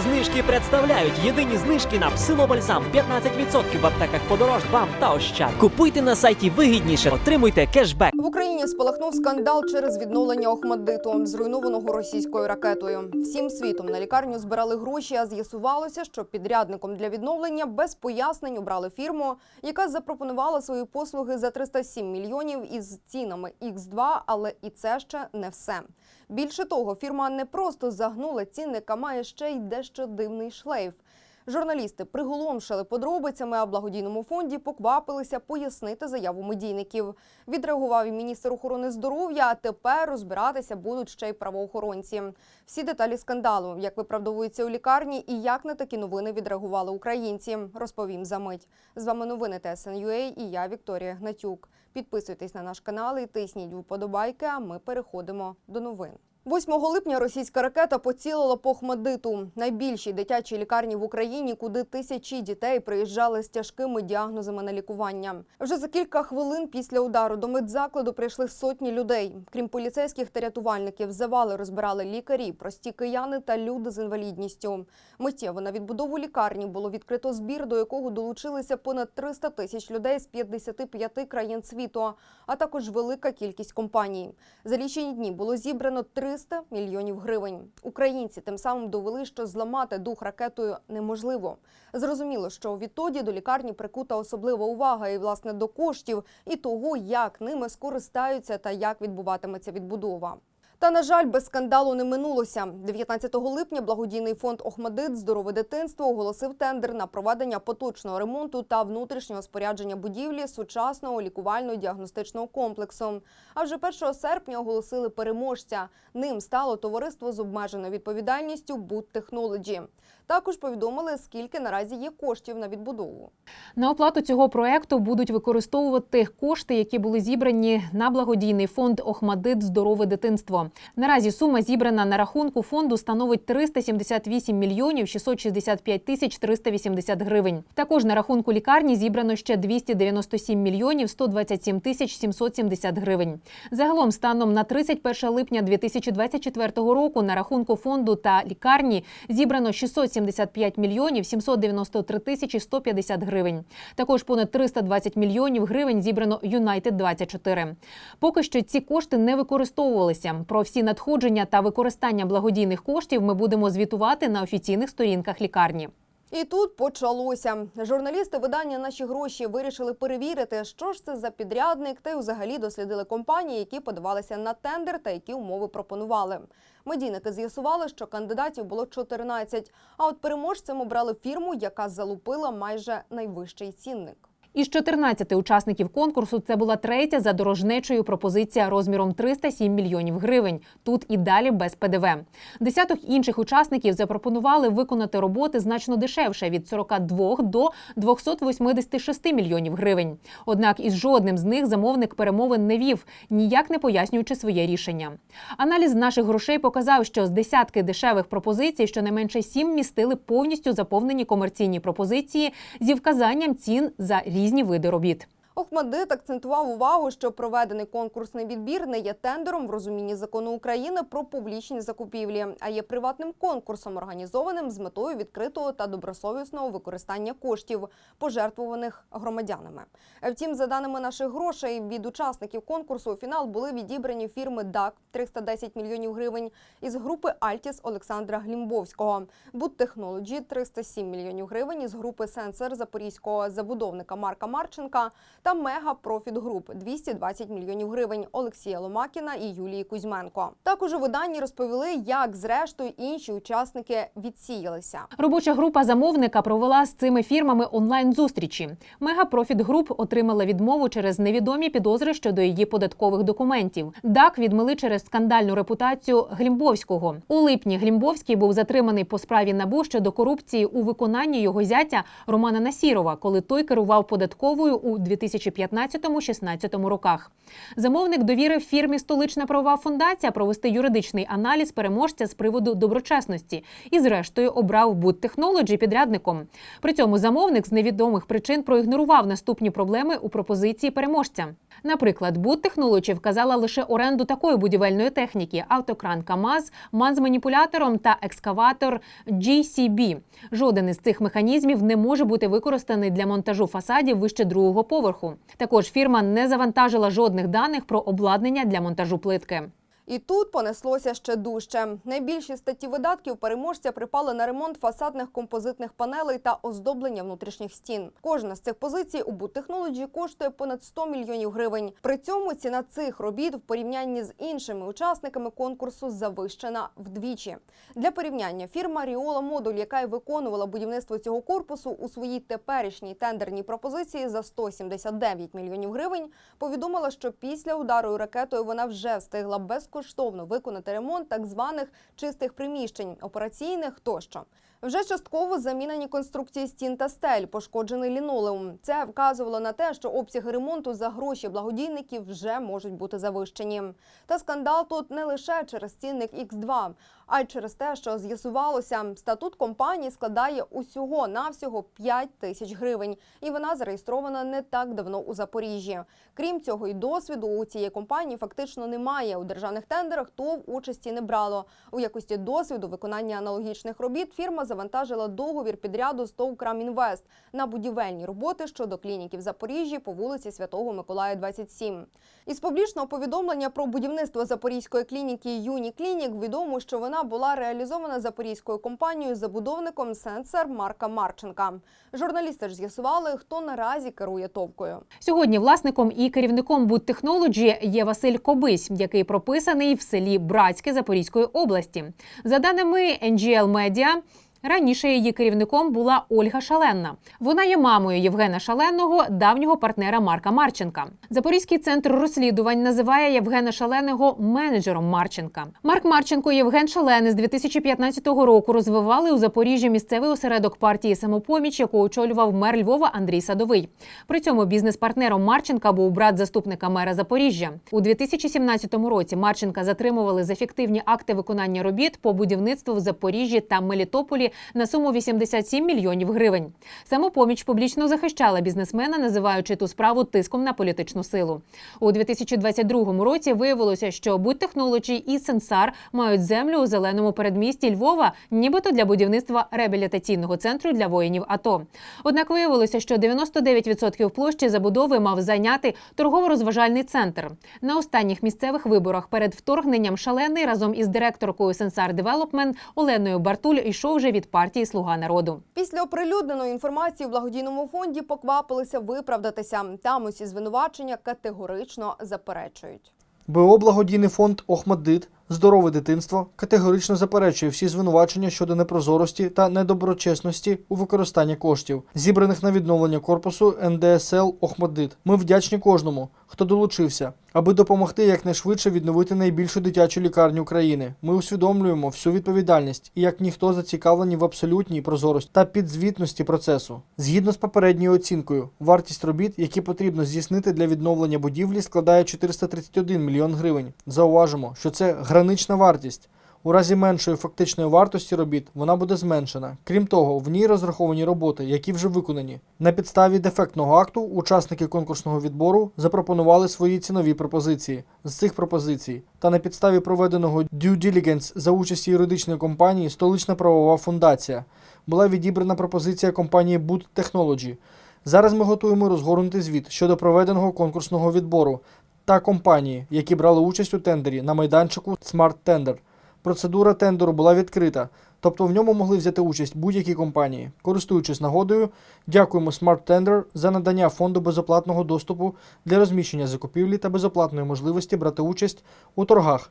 Знижки представляють єдині знижки на псилобальзам 15% в аптеках подорож, бам та ощад. Купуйте на сайті вигідніше, отримуйте кешбек. В Україні спалахнув скандал через відновлення Охмаддиту, зруйнованого російською ракетою. Всім світом на лікарню збирали гроші, а з'ясувалося, що підрядником для відновлення без пояснень обрали фірму, яка запропонувала свої послуги за 307 мільйонів із цінами X2, але і це ще не все. Більше того, фірма не просто загнула цінник, а має ще й дещо дивний шлейф. Журналісти приголомшили подробицями, а благодійному фонді поквапилися пояснити заяву медійників. Відреагував і міністр охорони здоров'я. А тепер розбиратися будуть ще й правоохоронці. Всі деталі скандалу, як виправдовуються у лікарні і як на такі новини відреагували українці, розповім за мить. З вами новини ТСНЮА і я Вікторія Гнатюк. Підписуйтесь на наш канал і тисніть вподобайки. А ми переходимо до новин. 8 липня російська ракета поцілила по Хмадиту, найбільшій дитячій лікарні в Україні, куди тисячі дітей приїжджали з тяжкими діагнозами на лікування. Вже за кілька хвилин після удару до медзакладу прийшли сотні людей. Крім поліцейських та рятувальників, завали розбирали лікарі, прості кияни та люди з інвалідністю. Миттєво на відбудову лікарні було відкрито збір, до якого долучилися понад 300 тисяч людей з 55 країн світу, а також велика кількість компаній. За лічені дні було зібрано 300 мільйонів гривень. Українці тим самим довели, що зламати дух ракетою неможливо. Зрозуміло, що відтоді до лікарні прикута особлива увага і власне до коштів і того, як ними скористаються та як відбуватиметься відбудова. Та на жаль, без скандалу не минулося. 19 липня благодійний фонд Охмадит Здорове дитинство оголосив тендер на проведення поточного ремонту та внутрішнього спорядження будівлі сучасного лікувально-діагностичного комплексу. А вже 1 серпня оголосили переможця. Ним стало товариство з обмеженою відповідальністю Boot Technology. Також повідомили, скільки наразі є коштів на відбудову. На оплату цього проекту будуть використовувати кошти, які були зібрані на благодійний фонд Охмадит Здорове дитинство. Наразі сума зібрана на рахунку фонду становить 378 мільйонів 665 тисяч 380 гривень. Також на рахунку лікарні зібрано ще 297 мільйонів 127 тисяч 770 гривень. Загалом, станом на 31 липня 2024 року на рахунку фонду та лікарні зібрано 675 мільйонів 793 тисячі 150 гривень. Також понад 320 мільйонів гривень зібрано Юнайтед 24 Поки що ці кошти не використовувалися. Про всі надходження та використання благодійних коштів ми будемо звітувати на офіційних сторінках лікарні. І тут почалося. Журналісти видання Наші гроші вирішили перевірити, що ж це за підрядник, та й взагалі дослідили компанії, які подавалися на тендер та які умови пропонували. Медійники з'ясували, що кандидатів було 14, а от переможцем обрали фірму, яка залупила майже найвищий цінник. Із 14 учасників конкурсу це була третя за дорожнечою пропозиція розміром 307 мільйонів гривень. Тут і далі без ПДВ. Десяток інших учасників запропонували виконати роботи значно дешевше від 42 до 286 мільйонів гривень. Однак із жодним з них замовник перемовин не вів, ніяк не пояснюючи своє рішення. Аналіз наших грошей показав, що з десятки дешевих пропозицій щонайменше сім містили повністю заповнені комерційні пропозиції зі вказанням цін за різні види робіт. Охмадит акцентував увагу, що проведений конкурсний відбір не є тендером в розумінні закону України про публічні закупівлі, а є приватним конкурсом, організованим з метою відкритого та добросовісного використання коштів, пожертвуваних громадянами. Втім, за даними наших грошей, від учасників конкурсу у фінал були відібрані фірми ДАК 310 мільйонів гривень із групи Альтіс Олександра Глімбовського, Буд Технолоджі 307 мільйонів гривень із групи Сенсер запорізького забудовника Марка Марченка та Мега Профіт Груп 220 мільйонів гривень Олексія Ломакіна і Юлії Кузьменко. Також у виданні розповіли, як зрештою інші учасники відсіялися. Робоча група замовника провела з цими фірмами онлайн-зустрічі. Мегапрофіт груп отримала відмову через невідомі підозри щодо її податкових документів. ДАК відмили через скандальну репутацію Глімбовського. У липні Глімбовський був затриманий по справі набу щодо корупції у виконанні його зятя Романа Насірова, коли той керував податковою у 2000 2015-16 роках. Замовник довірив фірмі Столична правова фундація провести юридичний аналіз переможця з приводу доброчесності і, зрештою, обрав Technology підрядником. При цьому замовник з невідомих причин проігнорував наступні проблеми у пропозиції переможця. Наприклад, Technology вказала лише оренду такої будівельної техніки: автокран КАМАЗ, ман з маніпулятором та екскаватор GCB. Жоден із цих механізмів не може бути використаний для монтажу фасадів вище другого поверху. Також фірма не завантажила жодних даних про обладнання для монтажу плитки. І тут понеслося ще дужче. Найбільші статті видатків переможця припали на ремонт фасадних композитних панелей та оздоблення внутрішніх стін. Кожна з цих позицій у Technology коштує понад 100 мільйонів гривень. При цьому ціна цих робіт в порівнянні з іншими учасниками конкурсу завищена вдвічі. Для порівняння фірма Ріола Модуль, яка й виконувала будівництво цього корпусу у своїй теперішній тендерній пропозиції за 179 мільйонів гривень, повідомила, що після удару ракетою вона вже встигла безкоштовно виконати ремонт так званих чистих приміщень, операційних тощо. Вже частково замінені конструкції стін та стель, пошкоджений лінолеум. Це вказувало на те, що обсяги ремонту за гроші благодійників вже можуть бути завищені. Та скандал тут не лише через цінник X2, а й через те, що з'ясувалося, статут компанії складає усього навсього 5 тисяч гривень, і вона зареєстрована не так давно у Запоріжжі. Крім цього, і досвіду у цієї компанії фактично немає. У державних тендерах ТОВ участі не брало. У якості досвіду виконання аналогічних робіт фірма завантажила договір підряду з ТОВ «Крамінвест» на будівельні роботи щодо клініків Запоріжжі по вулиці Святого Миколая, 27. Із публічного повідомлення про будівництво запорізької клініки Юні Клінік відомо, що вона була реалізована запорізькою компанією забудовником Сенсер Марка Марченка. Журналісти ж з'ясували, хто наразі керує товкою. Сьогодні власником і керівником Technology є Василь Кобись, який прописаний в селі Братське Запорізької області. За даними NGL Media, Раніше її керівником була Ольга Шаленна. Вона є мамою Євгена Шаленного, давнього партнера Марка Марченка. Запорізький центр розслідувань називає Євгена Шаленого менеджером Марченка. Марк Марченко і Євген Шалений з 2015 року розвивали у Запоріжжі місцевий осередок партії самопоміч, яку очолював мер Львова Андрій Садовий. При цьому бізнес-партнером Марченка був брат заступника мера Запоріжжя. У 2017 році Марченка затримували за фіктивні акти виконання робіт по будівництву в Запоріжжі та Мелітополі на суму 87 мільйонів гривень. Самопоміч публічно захищала бізнесмена, називаючи ту справу тиском на політичну силу. У 2022 році виявилося, що Будь Technology і Сенсар мають землю у зеленому передмісті Львова, нібито для будівництва реабілітаційного центру для воїнів АТО. Однак виявилося, що 99% площі забудови мав зайняти торгово-розважальний центр. На останніх місцевих виборах перед вторгненням шалений разом із директоркою Сенсар Девелопмент Оленою Бартуль йшов вже від партії Слуга народу. Після оприлюдненої інформації в благодійному фонді поквапилися виправдатися. Там усі звинувачення категорично заперечують. БО Благодійний фонд Охмаддит Здорове дитинство категорично заперечує всі звинувачення щодо непрозорості та недоброчесності у використанні коштів, зібраних на відновлення корпусу НДСЛ Охмаддит. Ми вдячні кожному, хто долучився, аби допомогти якнайшвидше відновити найбільшу дитячу лікарню України. Ми усвідомлюємо всю відповідальність і як ніхто зацікавлені в абсолютній прозорості та підзвітності процесу. Згідно з попередньою оцінкою, вартість робіт, які потрібно здійснити для відновлення будівлі, складає 431 мільйон гривень. Зауважимо, що це гранична вартість. У разі меншої фактичної вартості робіт вона буде зменшена. Крім того, в ній розраховані роботи, які вже виконані. На підставі дефектного акту учасники конкурсного відбору запропонували свої цінові пропозиції. З цих пропозицій та на підставі проведеного due diligence за участі юридичної компанії Столична правова фундація була відібрана пропозиція компанії Boot Technology. Зараз ми готуємо розгорнутий звіт щодо проведеного конкурсного відбору та компанії, які брали участь у тендері на майданчику Smart Tender. Процедура тендеру була відкрита, тобто в ньому могли взяти участь будь-які компанії. Користуючись нагодою, дякуємо Smart Tender за надання фонду безоплатного доступу для розміщення закупівлі та безоплатної можливості брати участь у торгах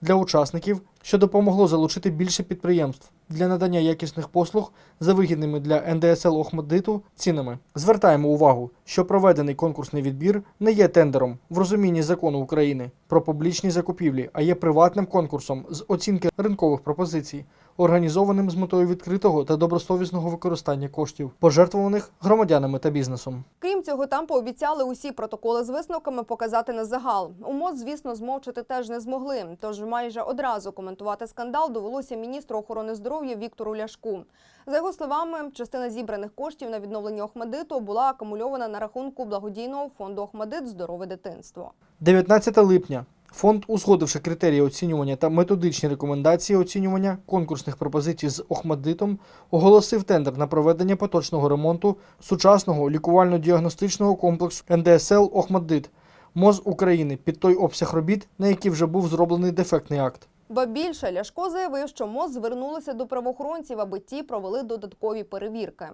для учасників, що допомогло залучити більше підприємств для надання якісних послуг за вигідними для НДСЛ Охмадиту цінами. Звертаємо увагу, що проведений конкурсний відбір не є тендером в розумінні закону України про публічні закупівлі, а є приватним конкурсом з оцінки ринкових пропозицій. Організованим з метою відкритого та добросовісного використання коштів, пожертвуваних громадянами та бізнесом. Крім цього, там пообіцяли усі протоколи з висновками показати на загал. У МОЗ, звісно, змовчити теж не змогли. Тож майже одразу коментувати скандал довелося міністру охорони здоров'я Віктору Ляшку. За його словами, частина зібраних коштів на відновлення Охмадиту була акумульована на рахунку благодійного фонду Охмадит Здорове дитинство. 19 липня. Фонд, узгодивши критерії оцінювання та методичні рекомендації оцінювання конкурсних пропозицій з Охмадитом, оголосив тендер на проведення поточного ремонту сучасного лікувально-діагностичного комплексу НДСЛ Охмадит МОЗ України під той обсяг робіт, на який вже був зроблений дефектний акт. Ба більше Ляшко заявив, що МОЗ звернулося до правоохоронців, аби ті провели додаткові перевірки.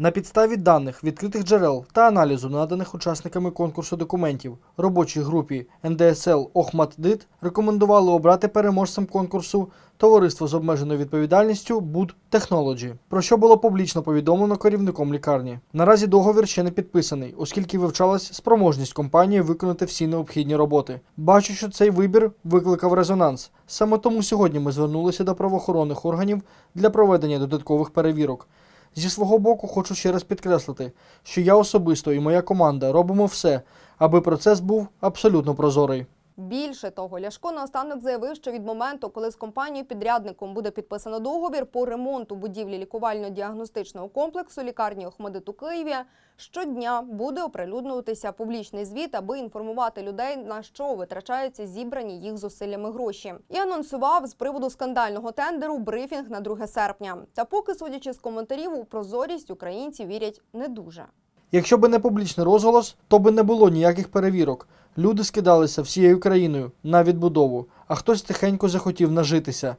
На підставі даних відкритих джерел та аналізу наданих учасниками конкурсу документів робочій групі НДСЛ Охматдит рекомендували обрати переможцем конкурсу товариство з обмеженою відповідальністю Буд Technology, про що було публічно повідомлено керівником лікарні. Наразі договір ще не підписаний, оскільки вивчалась спроможність компанії виконати всі необхідні роботи. Бачу, що цей вибір викликав резонанс. Саме тому сьогодні ми звернулися до правоохоронних органів для проведення додаткових перевірок. Зі свого боку хочу ще раз підкреслити, що я особисто і моя команда робимо все, аби процес був абсолютно прозорий. Більше того, Ляшко наостанок заявив, що від моменту, коли з компанією-підрядником буде підписано договір по ремонту будівлі лікувально-діагностичного комплексу лікарні Охмадит у Києві, щодня буде оприлюднюватися публічний звіт, аби інформувати людей, на що витрачаються зібрані їх зусиллями гроші. І анонсував з приводу скандального тендеру брифінг на 2 серпня. Та поки, судячи з коментарів, у прозорість українці вірять не дуже. Якщо би не публічний розголос, то би не було ніяких перевірок. Люди скидалися всією країною на відбудову, а хтось тихенько захотів нажитися.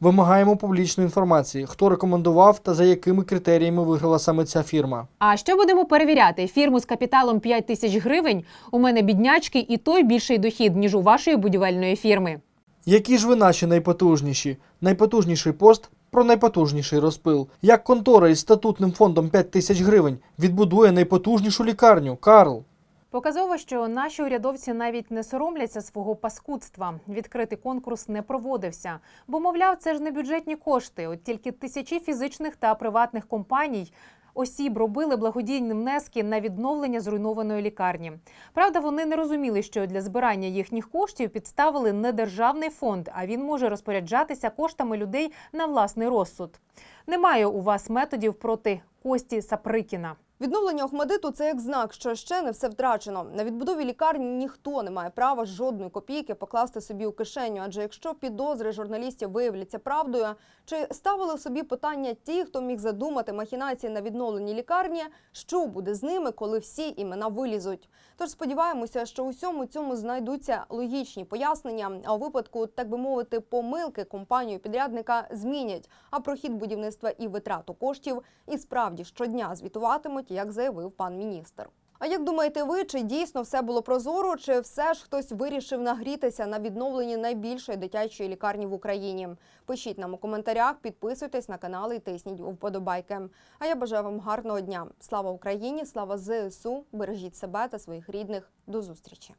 Вимагаємо публічної інформації, хто рекомендував та за якими критеріями виграла саме ця фірма. А що будемо перевіряти? Фірму з капіталом 5 тисяч гривень. У мене біднячки, і той більший дохід ніж у вашої будівельної фірми. Які ж ви наші найпотужніші? Найпотужніший пост про найпотужніший розпил. Як контора із статутним фондом 5 тисяч гривень відбудує найпотужнішу лікарню, Карл. Показово, що наші урядовці навіть не соромляться свого паскудства. Відкритий конкурс не проводився, бо мовляв, це ж не бюджетні кошти. От тільки тисячі фізичних та приватних компаній. Осіб робили благодійні внески на відновлення зруйнованої лікарні. Правда, вони не розуміли, що для збирання їхніх коштів підставили не державний фонд, а він може розпоряджатися коштами людей на власний розсуд. Немає у вас методів проти Кості Саприкіна. Відновлення Охмадиту це як знак, що ще не все втрачено. На відбудові лікарні ніхто не має права жодної копійки покласти собі у кишеню. Адже якщо підозри журналістів виявляться правдою, чи ставили собі питання ті, хто міг задумати махінації на відновленні лікарні, що буде з ними, коли всі імена вилізуть? Тож сподіваємося, що усьому цьому знайдуться логічні пояснення. А у випадку, так би мовити, помилки компанію підрядника змінять. А про хід будівництва і витрату коштів і справді щодня звітуватимуть, як заявив пан міністр. А як думаєте ви, чи дійсно все було прозоро, чи все ж хтось вирішив нагрітися на відновленні найбільшої дитячої лікарні в Україні? Пишіть нам у коментарях, підписуйтесь на канал і тисніть вподобайки. А я бажаю вам гарного дня. Слава Україні! Слава ЗСУ! Бережіть себе та своїх рідних. До зустрічі!